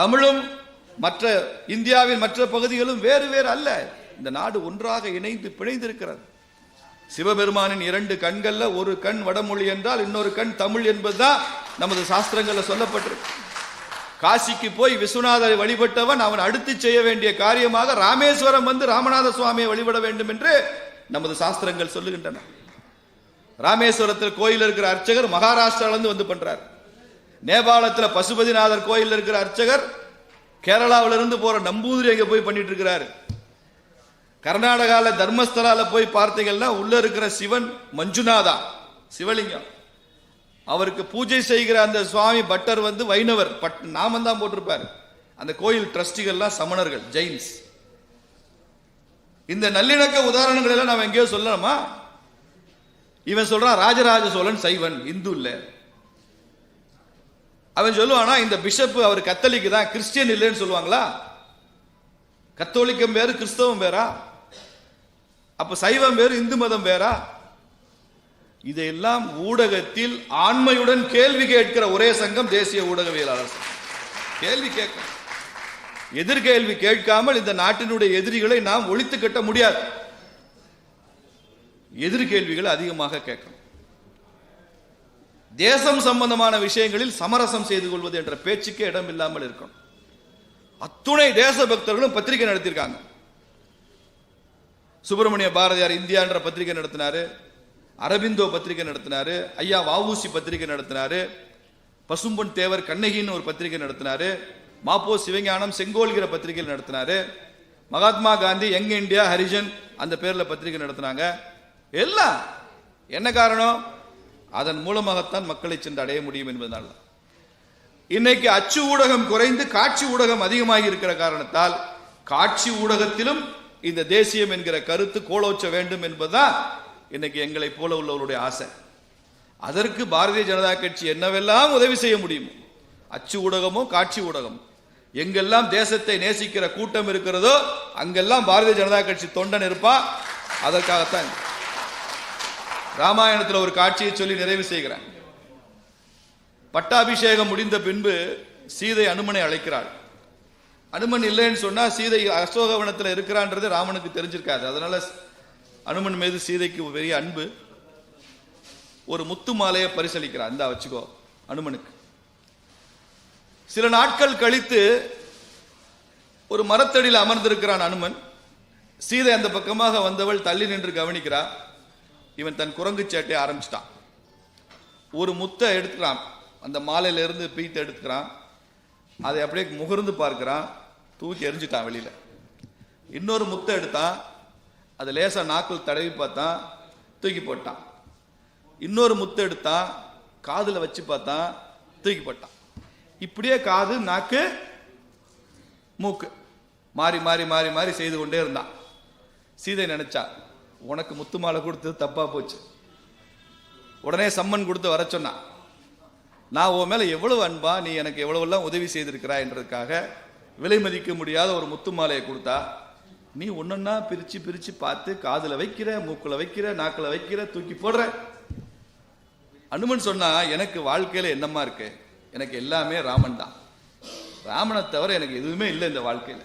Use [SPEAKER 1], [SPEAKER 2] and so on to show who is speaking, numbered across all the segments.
[SPEAKER 1] தமிழும் மற்ற இந்தியாவின் மற்ற பகுதிகளும் வேறு வேறு அல்ல. இந்த நாடு ஒன்றாக இணைந்து பிணைந்திருக்கிறது. சிவபெருமானின் இரண்டு கண்கள்ல ஒரு கண் வடமொழி என்றால் இன்னொரு கண் தமிழ் என்பதுதான் நமது சாஸ்திரங்களில் சொல்லப்பட்டிருக்கு. காசிக்கு போய் விஸ்வநாதரை வழிபட்டவன் அவன் அடுத்து செய்ய வேண்டிய காரியமாக ராமேஸ்வரம் வந்து ராமநாத சுவாமியை வழிபட வேண்டும் என்று நமது சாஸ்திரங்கள் சொல்லுகின்றன. ராமேஸ்வரத்தில் கோயில் இருக்கிற அர்ச்சகர் மகாராஷ்டிரால இருந்து வந்து பண்றார். நேபாளத்தில் பசுபதிநாதர் கோயிலில் இருக்கிற அர்ச்சகர் கேரளாவிலிருந்து போகிற நம்பூதிரி அங்கே போய் பண்ணிட்டு இருக்கிறாரு கர்நாடகாவில் தர்மஸ்தலாவில் போய் பார்த்தீங்கன்னா உள்ளே இருக்கிற சிவன் மஞ்சுநாதா சிவலிங்கம். அவருக்கு பூஜை செய்கிற அந்த சுவாமி பட்டர் வந்து வைணவர் பட் நாமம் தான் போட்டிருப்பாரு. அந்த கோயில் ட்ரஸ்டிகள்லாம் சமணர்கள் ஜெயின்ஸ். இந்த நல்லிணக்க உதாரணங்கள் எல்லாம் நாம் எங்கேயோ சொல்லணுமா? இவன் சொல்றான் ராஜராஜ சோழன் சைவன் இந்து இல்லை. அவன் சொல்லுவானா இந்த பிஷப் அவர் கத்தலிக்கு தான் கிறிஸ்டியன் இல்லைன்னு சொல்லுவாங்களா? கத்தோலிக்கம் வேறு கிறிஸ்தவம் வேறா? அப்ப சைவம் வேறு இந்து மதம் வேறா? இதையெல்லாம் ஊடகத்தில் ஆண்மையுடன் கேள்வி கேட்கிற ஒரே சங்கம் தேசிய ஊடகவியலாளர் கேள்வி கேட்க எதிர்கேள்வி கேட்காமல் இந்த நாட்டினுடைய எதிரிகளை நாம் ஒழித்து கட்ட முடியாது. எதிர்கேள்விகள் அதிகமாக கேட்கணும். தேசம் சம்பந்தமான விஷயங்களில் சமரசம் செய்து கொள்வது என்ற பேச்சுக்கே இடம் இல்லாமல் இருக்கும் அத்துணை தேச பக்தர்களும் பத்திரிகை நடத்தியிருக்காங்க. சுப்பிரமணிய பாரதியார் இந்தியா என்ற பத்திரிகை நடத்தினாரு. அரபிந்தோ பத்திரிகை நடத்தினாரு. ஐயா வாவூசி பத்திரிகை நடத்தினாரு. பசும்பொன் தேவர் கண்ணகின்னு ஒரு பத்திரிகை நடத்தினாரு. மாப்போ சிவஞானம் செங்கோல்கிற பத்திரிகை நடத்தினாரு. மகாத்மா காந்தி யங் இந்தியா ஹரிஜன் அந்த பேர்ல பத்திரிகை நடத்தினாங்க. எல்லாம் என்ன காரணம்? அதன் மூலமாகத்தான் மக்களை சென்று அடைய முடியும் என்பதனால இன்னைக்கு அச்சு ஊடகம் குறைந்து காட்சி ஊடகம் அதிகமாகி இருக்கிற காரணத்தால் காட்சி ஊடகத்திலும் இந்த தேசியம் என்கிற கருத்து கோலோச்ச வேண்டும் என்பதுதான் இன்னைக்கு எங்களை போல உள்ளவருடைய ஆசை. அதற்கு பாரதிய ஜனதா கட்சி என்னவெல்லாம் உதவி செய்ய முடியுமோ அச்சு ஊடகமோ காட்சி ஊடகம் எங்கெல்லாம் தேசத்தை நேசிக்கிற கூட்டம் இருக்கிறதோ அங்கெல்லாம் பாரதிய ஜனதா கட்சி தொண்டன் இருப்பா? அதற்காகத்தான் ராமாயணத்தில் ஒரு காட்சியை சொல்லி நிறைவு செய்கிறேன். பட்டாபிஷேகம் முடிந்த பின்பு சீதை அனுமனை அழைக்கிறாள். அனுமன் இல்லைன்னு சொன்னா சீதை அசோகவனத்தில் இருக்கிறான்றது ராமனுக்கு தெரிஞ்சிருக்காது. அதனால அனுமன் மீது சீதைக்கு பெரிய அன்பு. ஒரு முத்து மாலையை பரிசளிக்கிறார் இந்தா வச்சுக்கோ அனுமனுக்கு. சில நாட்கள் கழித்து ஒரு மரத்தடியில் அமர்ந்திருக்கிறான் அனுமன். சீதை அந்த பக்கமாக வந்தவள் தள்ளி நின்று கவனிக்கிறா. இவன் தன் குரங்கு சேட்டையை ஆரம்பிச்சிட்டான். ஒரு முத்தை எடுத்துக்கிறான். அந்த மாலையிலேருந்து பீத்தை எடுத்துக்கிறான். அதை அப்படியே முகர்ந்து பார்க்கிறான். தூக்கி எரிஞ்சிட்டான் வெளியில். இன்னொரு முத்தை எடுத்தான். அதை லேசாக நாக்கில் தடவி பார்த்தான். தூக்கி போட்டான். இன்னொரு முத்தை எடுத்தான். காதில் வச்சு பார்த்தான். தூக்கி போட்டான். இப்படியே காது நாக்கு மூக்கு. மாறி மாறி மாறி மாறி செய்து கொண்டே இருந்தான். சீதை நினைச்சா. உனக்கு முத்து மாலை கொடுத்தது தப்பா போச்சு. உடனே சம்மன் கொடுத்து வர சொன்னான். நான் உன் மேல எவ்வளவு அன்பா நீ எனக்கு எவ்வளவெல்லாம் உதவி செய்திருக்கிறாய் என்றதுக்காக விலை மதிக்க முடியாத ஒரு முத்து மாலையை கொடுத்தா நீ ஒன்னொன்னா பிரிச்சு பிரிச்சு பார்த்து காதுல வைக்கிற மூக்குல வைக்கிற நாக்கில் வைக்கிற தூக்கி போடுற. அனுமன் சொன்னா எனக்கு வாழ்க்கையில என்னமா இருக்கு? எனக்கு எல்லாமே ராமன் தான். ராமனை தவிர எனக்கு எதுவுமே இல்லை இந்த வாழ்க்கையில.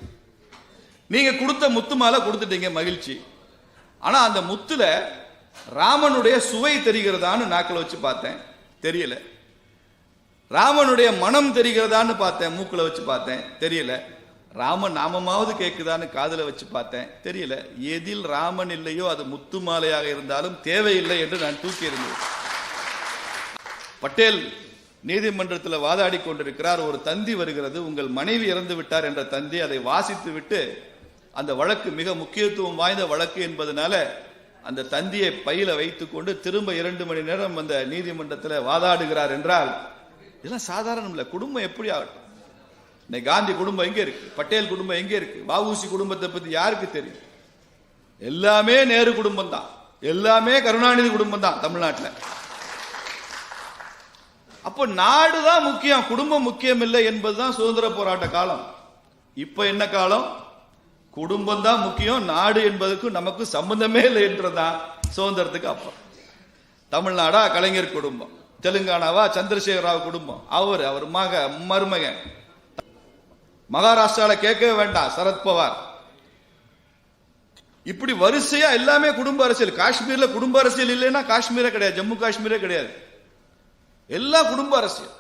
[SPEAKER 1] நீங்க கொடுத்த முத்து மாலை கொடுத்துட்டீங்க மகிழ்ச்சி. ஆனால் அந்த முத்துல ராமனுடைய சுவை தெரிகிறதான்னு நாக்கில் வச்சு பார்த்தேன். தெரியல. ராமனுடைய மனம் தெரிகிறதான்னு பார்த்தேன் மூக்கில் வச்சு பார்த்தேன். தெரியல. ராம நாமமாவது கேட்குதான்னு காதில் வச்சு பார்த்தேன். தெரியல. எதில் ராமன் இல்லையோ அது முத்து மாலையாக இருந்தாலும் தேவையில்லை என்று நான் தூக்கி இருந்தேன் பட்டேல் நீதிமன்றத்தில் வாதாடி கொண்டிருக்கிறார். ஒரு தந்தி வருகிறது. உங்கள் மனைவி இறந்து விட்டார் என்ற தந்தி அதை வாசித்து விட்டு அந்த வழக்கு மிக முக்கியத்துவம் வாய்ந்த வழக்கு என்பதனால அந்த தந்தியை பையில வைத்துக்கொண்டு திரும்ப இரண்டு மணி நேரம் அந்த நீதிமன்றத்தில் வாதாடுகிறார் என்றால் இதெல்லாம் சாதாரணம் இல்லை. குடும்பம் எப்படி ஆகட்டும். இன்னைக்கு காந்தி குடும்பம் எங்கே இருக்கு? பட்டேல் குடும்பம் எங்கே இருக்கு? வஉசி குடும்பத்தை பத்தி யாருக்கு தெரியும்? எல்லாமே நேரு குடும்பம் தான். எல்லாமே கருணாநிதி குடும்பம் தான் தமிழ்நாட்டில். அப்போ நாடு தான் முக்கியம். குடும்பம் முக்கியம் இல்லை என்பதுதான் சுதந்திர போராட்ட காலம். இப்ப என்ன காலம்? குடும்பம் தான் முக்கியம் நாடு என்பதற்கு நமக்கு சம்பந்தமே இல்லை என்றதான் சுதந்திரத்துக்கு அப்புறம். தமிழ்நாடா கலைஞர் குடும்பம் தெலுங்கானாவா சந்திரசேகர ராவ் குடும்பம். அவர் அவர் மக மருமகன். மகாராஷ்டிரால கேட்கவே வேண்டாம் சரத்பவார் இப்படி வரிசையா எல்லாமே குடும்ப அரசியல். காஷ்மீர்ல குடும்ப அரசியல் இல்லைன்னா காஷ்மீரே கிடையாது ஜம்மு காஷ்மீரே கிடையாது. எல்லா குடும்ப அரசியல்.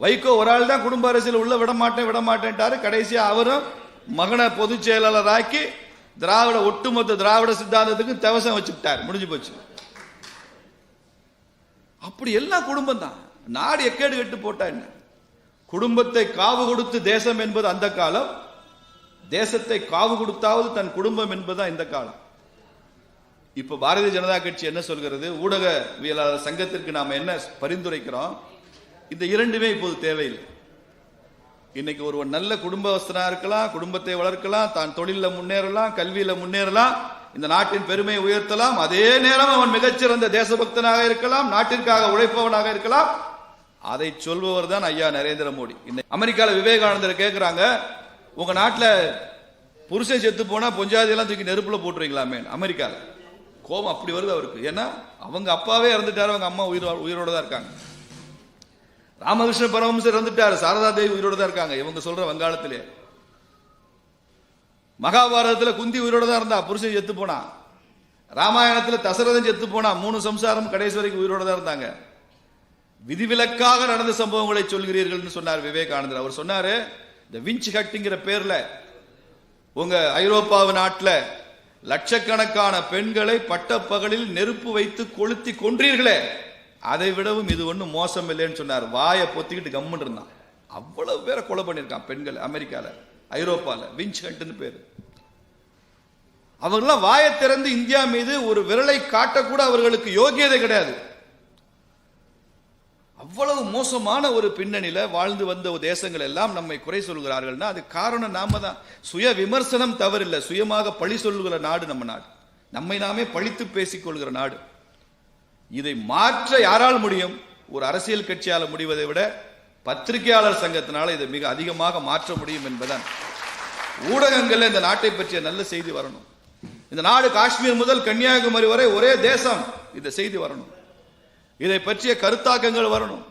[SPEAKER 1] வைகோ ஒரு ஆள் தான் குடும்ப அரசியல் உள்ள விட மாட்டேன் விட மாட்டேன்ட்டாரு கடைசியா அவரும் மகனை பொதுச் செயலாளராக்கி திராவிட ஒட்டுமொத்த திராவிட சித்தாந்தத்துக்கு தவசம் வச்சுட்டார் முடிஞ்சு போச்சு. அப்படி எல்லாம் குடும்பம் தான் நாடு எக்கேடு கெட்டு போட்டா என்ன? குடும்பத்தை காவு கொடுத்து தேசம் என்பது அந்த காலம். தேசத்தை காவு கொடுத்தாவது தன் குடும்பம் என்பதுதான் இந்த காலம். இப்ப பாரதிய ஜனதா கட்சி என்ன சொல்கிறது? ஊடகவியலாளர் சங்கத்திற்கு நாம் என்ன பரிந்துரைக்கிறோம்? இந்த இரண்டுமே இப்போது தேவையில்லை. இன்னைக்கு ஒருவன் நல்ல குடும்பஸ்தனா இருக்கலாம் குடும்பத்தை வளர்க்கலாம் தான் தொழில முன்னேறலாம் கல்வியில முன்னேறலாம் இந்த நாட்டின் பெருமையை உயர்த்தலாம் அதே நேரம் அவன் மிகச்சிறந்த தேசபக்தனாக இருக்கலாம் நாட்டிற்காக உழைப்பவனாக இருக்கலாம். அதை சொல்பவர் தான் ஐயா நரேந்திர மோடி. இன்னைக்கு அமெரிக்கால விவேகானந்தர் கேட்கிறாங்க உங்க நாட்டில் புருஷன் செத்து போனா பொஞ்சாதி எல்லாம் தூக்கி நெருப்புல போட்டுருவீங்களாமே அமெரிக்கால. கோபம் அப்படி வருது அவருக்கு. ஏன்னா அவங்க அப்பாவே இறந்துட்டாரு அவங்க அம்மா உயிர் உயிரோட தான் இருக்காங்க. ராமகிருஷ்ண பரமஹம்சர் இறந்துட்டாரு. சாரதா தேவி உயிரோட தான் இருக்காங்க. இவங்க சொல்ற வங்காளத்திலே. மகாபாரதத்தில் குந்தி உயிரோட தான் இருந்தா புருஷன் செத்து போனா. ராமாயணத்தில் தசரதன் செத்து போனா மூணு சம்சாரம் கடைசி வரைக்கும் உயிரோட தான் இருந்தாங்க. விதிவிலக்காக நடந்த சம்பவங்களை சொல்கிறீர்கள்னு சொன்னார் விவேகானந்தர். அவர் சொன்னாரு இந்த விஞ்ச் ஹட்டிங்கிற பேர்ல உங்க ஐரோப்பாவு நாட்டில் லட்சக்கணக்கான பெண்களை பட்டப்பகலில் நெருப்பு வைத்து கொளுத்தி கொன்றீர்களே. அதை விடவும் இது ஒன்றும் மோசம் இல்லைன்னு சொன்னார். வாயை பொத்திக்கிட்டு கம்முன்னு இருந்தான். அவ்வளவு பேரை கொலை பண்ணியிருக்கான் பெண்கள் அமெரிக்கால ஐரோப்பால விஞ்ச் ஹண்ட்னு பேர். அவங்கெல்லாம் வாயை திறந்து இந்தியா மீது ஒரு விரலை காட்டக்கூட அவர்களுக்கு யோகியதை கிடையாது. அவ்வளவு மோசமான ஒரு பின்னணியில் வாழ்ந்து வந்த தேசங்கள் எல்லாம் நம்மை குறை சொல்கிறார்கள்னா அது காரணம் நாம தான். சுய விமர்சனம் தவறில்லை. சுயமாக பழி சொல்லுகிற நாடு நம்ம நாடு. நம்மை நாமே பழித்து பேசிக்கொள்கிற நாடு. இதை மாற்ற யாரால் முடியும்? ஒரு அரசியல் கட்சியால் முடிவதை விட பத்திரிகையாளர் சங்கத்தினால் இதை மிக அதிகமாக மாற்ற முடியும் என்பதுதான். ஊடகங்களில் இந்த நாட்டை பற்றிய நல்ல செய்தி வரணும். இந்த நாடு காஷ்மீர் முதல் கன்னியாகுமரி வரை ஒரே தேசம். இந்த செய்தி வரணும். இதை பற்றிய கருத்தாக்கங்கள் வரணும்.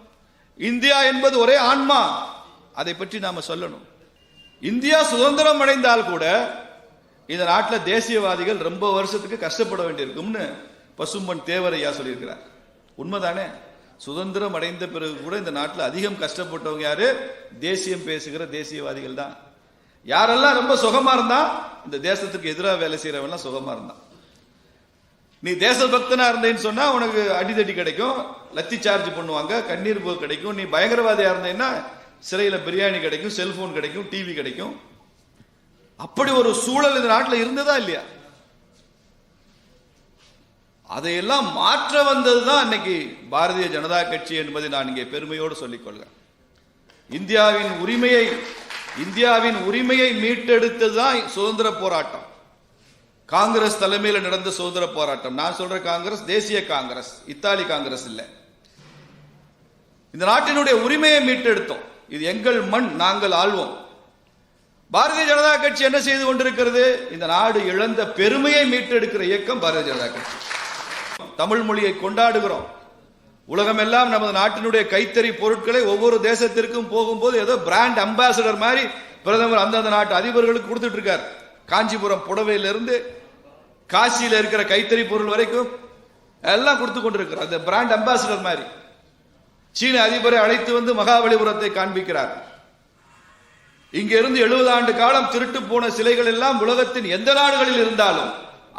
[SPEAKER 1] இந்தியா என்பது ஒரே ஆன்மா. அதை பற்றி நாம சொல்லணும். இந்தியா சுதந்திரம் அடைந்தால் கூட இந்த நாட்டில் தேசியவாதிகள் ரொம்ப வருஷத்துக்கு கஷ்டப்பட வேண்டியிருக்கும்னு பசும்பன் தேவரையா சொல்லியிருக்கிறார். உண்மைதானே? சுதந்திரம் அடைந்த பிறகு கூட இந்த நாட்டில் அதிகம் கஷ்டப்பட்டவங்க யாரு? தேசியம் பேசுகிற தேசியவாதிகள் தான். யாரெல்லாம் ரொம்ப சுகமா இருந்தா இந்த தேசத்துக்கு எதிராக வேலை செய்யறவெல்லாம் சுகமா இருந்தான். நீ தேசபக்தனா இருந்தேன்னு சொன்னா உனக்கு அடிதடி கிடைக்கும் லத்தி சார்ஜ் பண்ணுவாங்க கண்ணீர் போக்கு கிடைக்கும் நீ பயங்கரவாதியா இருந்தேன்னா சிறையில பிரியாணி கிடைக்கும் செல்போன் கிடைக்கும் டிவி கிடைக்கும். அப்படி ஒரு சூழல் இந்த நாட்டில் இருந்ததா இல்லையா? அதையெல்லாம் மாற்ற வந்தது தான் இன்னைக்கு பாரதிய ஜனதா கட்சி என்பதை நான் இங்கே பெருமையோடு சொல்லிக்கொள்கிறேன். இந்தியாவின் உரிமையை இந்தியாவின் உரிமையை மீட்டெடுத்தது தான் சுதந்திர போராட்டம். காங்கிரஸ் தலைமையில் நடந்த சுதந்திர போராட்டம். நான் சொல்ற காங்கிரஸ் தேசிய காங்கிரஸ் இத்தாலி காங்கிரஸ் இல்லை. இந்த நாட்டினுடைய உரிமையை மீட்டெடுத்தோம். இது எங்கள் மண் நாங்கள் ஆள்வோம். பாரதிய ஜனதா கட்சி என்ன செய்து கொண்டிருக்கிறது? இந்த நாடு இழந்த பெருமையை மீட்டெடுக்கிற இயக்கம் பாரதிய ஜனதா கட்சி. தமிழ் மொழியை கொண்டாடுகிறோம். உலகமெல்லாம் நமது நாட்டினுடைய கைத்தறி பொருட்களை ஒவ்வொரு தேசத்திற்கும் போகும்போது ஏதோ பிராண்ட் அம்பாசடர் மாதிரி பிரதமர் அந்தந்த நாட்டு அதிபர்களுக்கு கொடுத்துட்டு இருக்கார். காஞ்சிபுரம் புடவையிலிருந்து காசியில் இருக்கிற கைத்தறி பொருள் வரைக்கும் எல்லாம் கொடுத்து கொண்டிருக்கிறார். அந்த பிராண்ட் அம்பாசிடர் மாதிரி. சீன அதிபரை அழைத்து வந்து மகாபலிபுரத்தை காண்பிக்கிறார். இங்கிருந்து எழுபது ஆண்டு காலம் திருட்டு போன சிலைகள் எல்லாம் உலகத்தின் எந்த நாடுகளில் இருந்தாலும்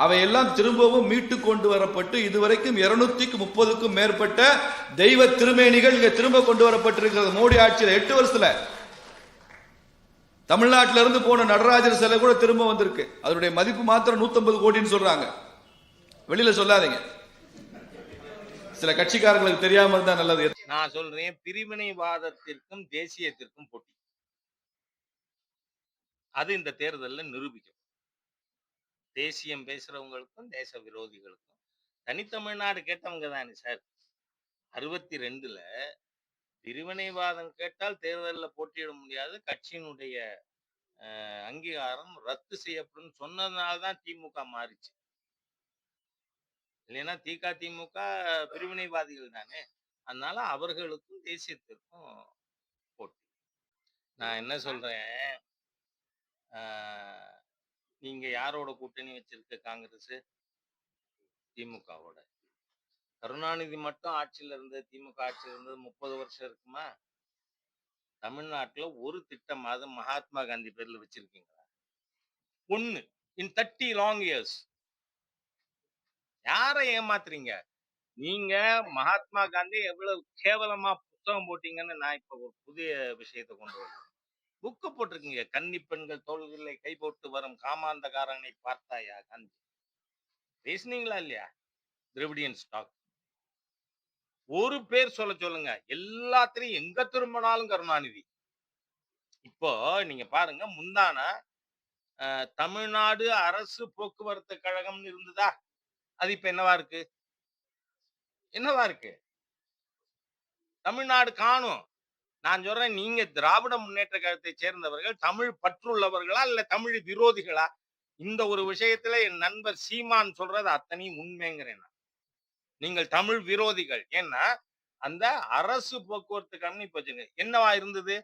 [SPEAKER 1] அவையெல்லாம் திரும்பவும் மீட்டு கொண்டு வரப்பட்டு இதுவரைக்கும் இருநூத்திக்கு முப்பதுக்கும் மேற்பட்ட தெய்வ திருமேனிகள் இங்க திரும்ப கொண்டு வரப்பட்டிருக்கிறது. மோடி ஆட்சியில் எட்டு வருஷத்துல. தமிழ்நாட்டில இருந்து போன நடராஜர் சிலை கூட திரும்ப வந்திருக்கு. அதனுடைய மதிப்பு மாத்திரம் 150 கோடின்னு சொல்றாங்க. வெளியில சொல்லாதீங்க. சில கட்சிக்காரங்களுக்கு தெரியாம இருந்தா நல்லது.
[SPEAKER 2] நான் சொல்றேன் பிரிவினைவாதத்திற்கும் தேசியத்திற்கும் போட்டி. அது இந்த தேர்தலில் நிரூபிக்கும். தேசியம் பேசுறவங்களுக்கும் தேச விரோதிகளுக்கும். தனித்தமிழ்நாடு கேட்டவங்க தானே சார். அறுபத்தி ரெண்டுல பிரிவினைவாதம் கேட்டால் தேர்தலில் போட்டியிட முடியாது. கட்சியினுடைய அங்கீகாரம் ரத்து செய்யப்படும் சொன்னதுனால தான் திமுக மாறிச்சு. இல்லைன்னா திக திமுக பிரிவினைவாதிகள் தானே. அதனால அவர்களுக்கும் தேசியத்திற்கும் போட்டி. நான் என்ன சொல்றேன்? நீங்க யாரோட கூட்டணி வச்சிருக்க காங்கிரஸ்? திமுகவோட. கருணாநிதி மட்டும் ஆட்சியில இருந்து திமுக ஆட்சியில இருந்தது முப்பது வருஷம் இருக்குமா? தமிழ்நாட்டுல ஒரு திட்டமாவது மகாத்மா காந்தி பேர்ல வச்சிருக்கீங்களா? ஒண்ணு இன் தேர்ட்டி லாங் இயர்ஸ் யாரை ஏமாத்துறீங்க? நீங்க மகாத்மா காந்தி எவ்வளவு கேவலமா புத்தகம் போட்டீங்கன்னு நான் இப்ப ஒரு புதிய விஷயத்தை கொண்டு வரேன். புக்கு போட்டிருக்கீங்க. கன்னி பெண்கள் தோள்களை கை போட்டு வரும் காமாந்தகாரனை பார்த்தாயா காந்தி? பேசுனீங்களா இல்லையா? Dravidian stock. ஒரு பேர் சொல்ல சொல்லுங்க. எல்லாத்திலையும் எங்க திரும்பினாலும் கருணாநிதி. இப்போ நீங்க பாருங்க முந்தான அஹ், தமிழ்நாடு அரசு போக்குவரத்து கழகம்னு இருந்ததா? அது இப்ப என்னவா இருக்கு? என்னவா இருக்கு? தமிழ்நாடு காணும். நான் சொல்றேன் நீங்க திராவிட முன்னேற்ற கழகத்தை சேர்ந்தவர்கள் தமிழ் பற்றுள்ளவர்களா இல்ல தமிழ் விரோதிகளா? இந்த ஒரு விஷயத்துல என் நண்பர் சீமான் சொல்றது அத்தனையும் உண்மைங்கிறேன் நான். நீங்கள் தமிழ் விரோதிகள். ஏன்னா அந்த அரசு போக்குவரத்து கழகம் இப்ப என்னவா இருந்தது?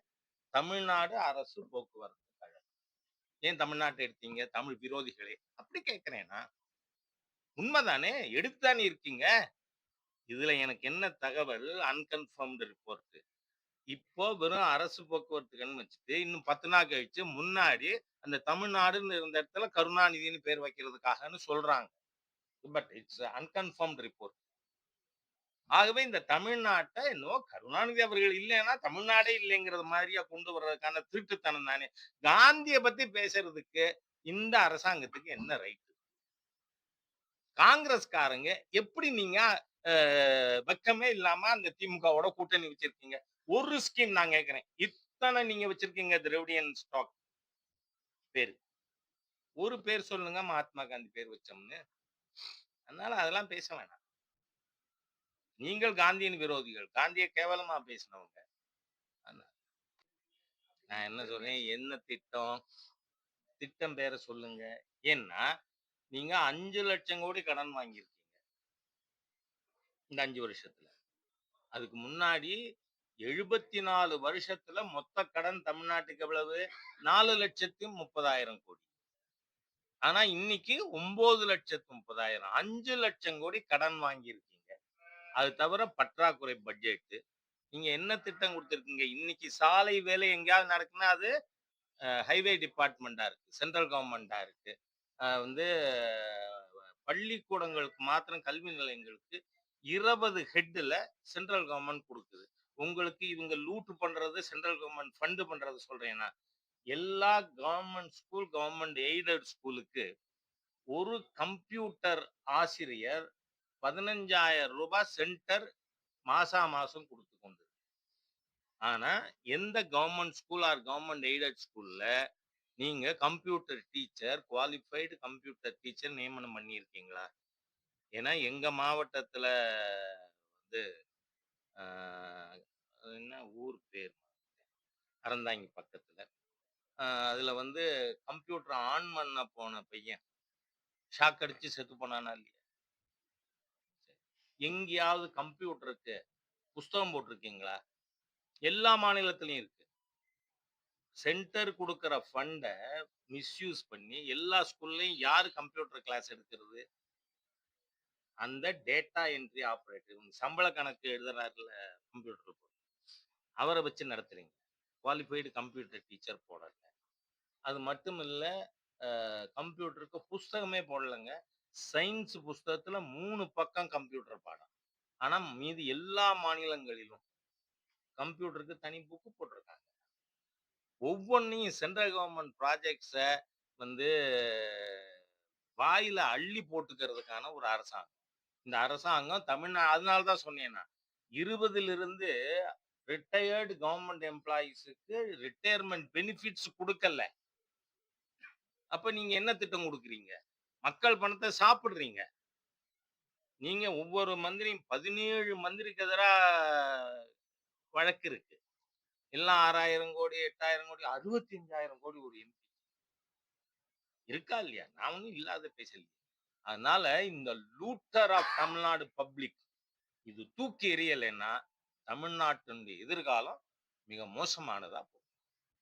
[SPEAKER 2] தமிழ்நாடு அரசு போக்குவரத்து கழகம். ஏன் தமிழ்நாட்டை எடுத்தீங்க? தமிழ் விரோதிகளே. அப்படி கேட்கிறேன்னா உண்மைதானே? எடுத்தானே இருக்கீங்க? இதுல எனக்கு என்ன தகவல்? அன்கன்ஃபர்ம்டு ரிப்போர்ட் இப்போ வெறும் அரசு போக்குவரத்துக்குன்னு வச்சுட்டு இன்னும் பத்து நாள் கழிச்சு முன்னாடி அந்த தமிழ்நாடுன்னு இருந்த இடத்துல கருணாநிதினு பேர் வைக்கிறதுக்காகன்னு சொல்றாங்க. But it's unconfirmed report. ஆகவே இந்த தமிழ்நாட்டை என்னவோ கருணாநிதி அவர்கள் இல்லைன்னா தமிழ்நாடே இல்லைங்கிறது மாதிரியா கொண்டு வர்றதுக்கான திருட்டுத்தனம் தானே. காந்திய பத்தி பேசுறதுக்கு இந்த அரசாங்கத்துக்கு என்ன ரைட்டு? காங்கிரஸ்காரங்க எப்படி நீங்க அஹ், வெக்கமே இல்லாம அந்த திமுகவோட கூட்டணி வச்சிருக்கீங்க? ஒரு ஸ்கீம் நான் கேட்கிறேன். இத்தனை நீங்க வச்சிருக்கீங்க திரவிடியன் ஸ்டாக் பேரு. ஒரு பேர் சொல்லுங்க மகாத்மா காந்தி பேர் வச்சோம்னு. அதனால அதெல்லாம் பேச வேணாம். நீங்கள் காந்தியின் விரோதிகள். காந்தியை கேவலமா பேசினவங்க. நான் என்ன சொல்றேன்? என்ன திட்டம்? திட்டம் பேரை சொல்லுங்க. ஏன்னா நீங்க அஞ்சு லட்சம் கோடி கடன் வாங்கியிருக்கீங்க. இந்த அஞ்சு வருஷத்துல. அதுக்கு முன்னாடி எழுபத்தி நாலு வருஷத்துல மொத்த கடன் தமிழ்நாட்டுக்கு எவ்வளவு? நாலு லட்சத்தி முப்பதாயிரம் கோடி. ஆனா இன்னைக்கு ஒன்பது லட்சத்து முப்பதாயிரம். அஞ்சு லட்சம் கோடி கடன் வாங்கியிருக்கீங்க. அது தவிர பற்றாக்குறை பட்ஜெட் நீங்க என்ன திட்டம் கொடுத்துருக்கீங்க? இன்னைக்கு சாலை வேலை எங்கேயாவது நடக்குன்னா அது ஹைவே டிபார்ட்மெண்டா இருக்கு. சென்ட்ரல் கவர்மெண்டா இருக்கு. வந்து பள்ளிக்கூடங்களுக்கு மாத்திரம் கல்வி நிலையங்களுக்கு இருபது ஹெட்டில் சென்ட்ரல் கவர்மெண்ட் கொடுக்குது. உங்களுக்கு இவங்க லூட்டு பண்றது சென்ட்ரல் கவர்மெண்ட் ஃபண்டு பண்றது சொல்றேன்னா எல்லா கவர்மெண்ட் ஸ்கூல் கவர்மெண்ட் எய்டட் ஸ்கூலுக்கு ஒரு கம்ப்யூட்டர் ஆசிரியர் பதினஞ்சாயிரம் ரூபாய் சென்டர் மாசா மாசம் கொடுத்து கொண்டு. ஆனா எந்த government school or government aided ஸ்கூல்ல நீங்க computer teacher qualified computer teacher நியமனம் பண்ணியிருக்கீங்களா? ஏன்னா எங்க மாவட்டத்துல வந்து என்ன ஊர் பேர் அறந்தாங்கி பக்கத்துல. அதில் அதுல வந்து கம்ப்யூட்டர் ஆன் பண்ண போன பையன். ஷாக் அடிச்சு செத்து போனானா இல்லையா? எங்கேயாவது கம்ப்யூட்டருக்கு புஸ்தகம் போட்டிருக்கீங்களா? எல்லா மாநிலத்திலையும் இருக்கு. சென்டர் கொடுக்குற ஃபண்டை மிஸ்யூஸ் பண்ணி எல்லா ஸ்கூல்லையும் யார் கம்ப்யூட்டர் கிளாஸ் எடுக்கிறது? அந்த டேட்டா என்ட்ரி ஆப்ரேட்டர் சம்பள கணக்கு எழுதுறாருல கம்ப்யூட்டர் அவரை வச்சு நடத்துறீங்க. குவாலிஃபைடு கம்ப்யூட்டர் டீச்சர் போடல. அது மட்டும் இல்ல கம்ப்யூட்டருக்கு புஸ்தகமே போடலைங்க. சயின்ஸ் புஸ்தகத்துல மூணு பக்கம் கம்ப்யூட்டர் பாடம். ஆனா மீதி எல்லா மாநிலங்களிலும் கம்ப்யூட்டருக்கு தனி புக்கு போட்டிருக்காங்க. ஒவ்வொன்றையும் சென்ட்ரல் கவர்மெண்ட் ப்ராஜெக்ட்ஸை வந்து வாயில அள்ளி போட்டுக்கிறதுக்கான ஒரு அரசாங்கம். இந்த அரசாங்கம் தமிழ்நா அதனால தான் சொன்னேன் நான். இருபதுல இருந்து ரிட்டையர்டு கவர்மெண்ட் எம்ப்ளாயிஸுக்கு ரிட்டையர்மெண்ட் பெனிஃபிட்ஸ் கொடுக்கல. அப்ப நீங்க என்ன திட்டம் கொடுக்குறீங்க? மக்கள் பணத்தை சாப்பிடுறீங்க. நீங்க ஒவ்வொரு மந்திரியும் பதினேழு மந்திரிக்கு எதிராக வழக்கு இருக்கு. எல்லாம் ஆறாயிரம் கோடி எட்டாயிரம் கோடி அறுபத்தி அஞ்சாயிரம் கோடி ஒரு எம்பி இருக்கா இல்லையா? நான் ஒன்றும் இல்லாத பேசல அதனால இந்த லூட்டர் ஆஃப் தமிழ்நாடு பப்ளிக் இது தூக்கி எறியலைன்னா தமிழ்நாட்டினுடைய எதிர்காலம் மிக மோசமானதா போகும்.